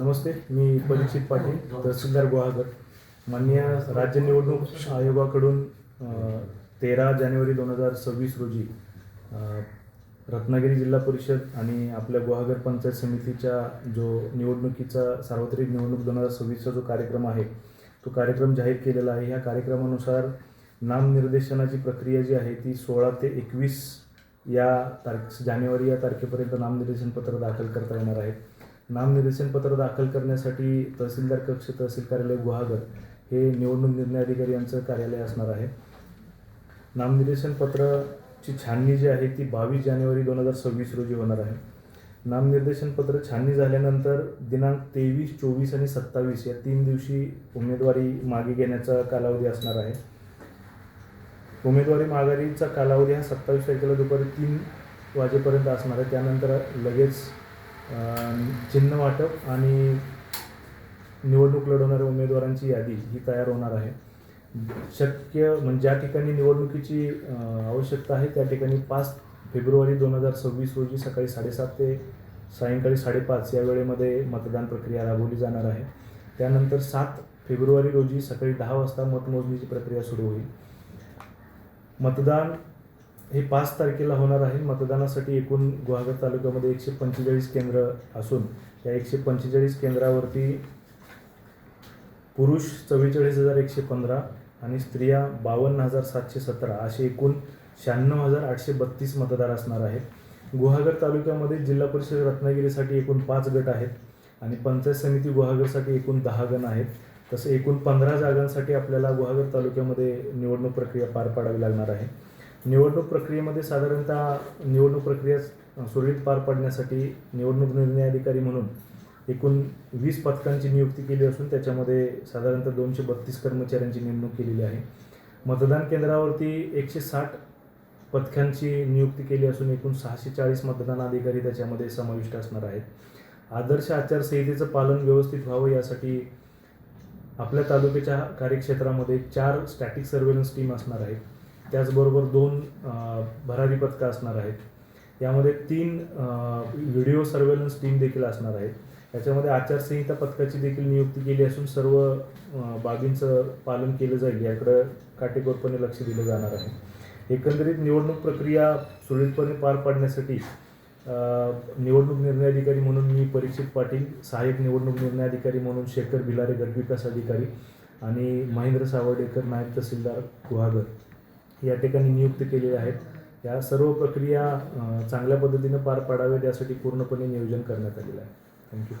नमस्ते मी परीक्षित पाटील तहसीलदार गुहागर. माननीय राज्य निवडणूक आयोगाकडून तेरा जानेवारी दोन हजार सव्वीस रोजी रत्नागिरी जिल्हा परिषद आणि आपल्या गुहागर पंचायत समितीच्या जो निवडणुकीचा सार्वत्रिक निवडणूक दोन हजार सव्वीसचा जो कार्यक्रम आहे तो कार्यक्रम जाहीर केलेला आहे. ह्या कार्यक्रमानुसार नामनिर्देशनाची प्रक्रिया जी आहे ती सोळा ते एकवीस या तारखे जानेवारी या तारखेपर्यंत नामनिर्देशन पत्र दाखल करता येणार आहे. नामनिर्देशनपत्र दाखल करण्यासाठी तहसीलदार कक्ष तहसील कार्यालय गुहागर हे निवडणूक निर्णय अधिकारी यांचं कार्यालय असणार आहे. नामनिर्देशनपत्राची छाननी जी आहे ती बावीस जानेवारी दोन हजार सव्वीस रोजी होणार आहे. नामनिर्देशन पत्र छाननी झाल्यानंतर दिनांक तेवीस चोवीस आणि सत्तावीस या तीन दिवशी उमेदवारी मागे घेण्याचा कालावधी असणार आहे. उमेदवारी माघारीचा कालावधी हा सत्तावीस तारखेला दुपारी तीन वाजेपर्यंत असणार आहे. त्यानंतर लगेच चिन्ह वाटप आणि निवडणूक लढवणाऱ्या उमेदवारांची यादी ही तयार होणार आहे. शक्य म्हणजे ज्या ठिकाणी निवडणुकीची आवश्यकता आहे त्या ठिकाणी पाच फेब्रुवारी दोन हजार सव्वीस रोजी सकाळी साडेसात ते सायंकाळी साडेपाच या वेळेमध्ये मतदान प्रक्रिया राबवली जाणार आहे. त्यानंतर सात फेब्रुवारी रोजी सकाळी दहा वाजता मतमोजणीची प्रक्रिया सुरू होईल. मतदान हे पाच तारखेला होणार आहे. मतदानासाठी एकूण गुहागर तालुक्यामध्ये एकशे पंचेचाळीस केंद्र असून या एकशे पंचेचाळीस केंद्रावरती पुरुष चव्वेचाळीस हजार एकशे पंधरा आणि स्त्रिया बावन्न हजार सातशे सतरा असे एकूण शहाण्णव हजार आठशे बत्तीस मतदार असणार आहेत. गुहागर तालुक्यामध्ये जिल्हा परिषद रत्नागिरीसाठी एकूण पाच गट आहेत आणि पंचायत समिती गुहागरसाठी एकूण दहा गण आहेत. तसं एकूण पंधरा जागांसाठी आपल्याला गुहागर तालुक्यामध्ये निवडणूक प्रक्रिया पार पाडावी लागणार आहे. निवडणूक प्रक्रियेमध्ये साधारणतः निवडणूक प्रक्रिया सुरळीत पार पाडण्यासाठी निवडणूक निर्णय अधिकारी म्हणून एकूण वीस पथकांची नियुक्ती केली असून त्याच्यामध्ये साधारणतः दोनशे बत्तीस कर्मचाऱ्यांची नेमणूक केलेली आहे. मतदान केंद्रावरती एकशे साठ पथकांची नियुक्ती केली असून एकूण सहाशे चाळीस मतदान अधिकारी त्याच्यामध्ये समाविष्ट असणार आहेत. आदर्श आचारसंहितेचं पालन व्यवस्थित व्हावं यासाठी आपल्या तालुक्याच्या कार्यक्षेत्रामध्ये चार स्टॅटिक सर्वेलन्स टीम असणार आहेत. त्याचबरोबर दोन भरारी पथकं असणार आहेत. यामध्ये तीन व्हिडिओ सर्वेलन्स टीम देखील असणार आहेत. याच्यामध्ये आचारसंहिता पथकाची देखील नियुक्ती केली असून सर्व बाबींचं पालन केलं जाईल. याकडं काटेकोरपणे लक्ष दिलं जाणार आहे. एकंदरीत निवडणूक प्रक्रिया सुरळीतपणे पार पाडण्यासाठी निवडणूक निर्णय अधिकारी म्हणून मी परीक्षित पाटील सहाय्यक निवडणूक निर्णय अधिकारी म्हणून शेखर भिलारे गटविकास अधिकारी आणि महेंद्र सावर्डेकर नायब तहसीलदार गुहागर. या ठिकाणी नियुक्त केलेले आहेत. या सर्व प्रक्रिया चांगल्या पद्धतीनं पार पाडाव्यात यासाठी पूर्णपणे नियोजन करण्यात आलेलं आहे. थँक्यू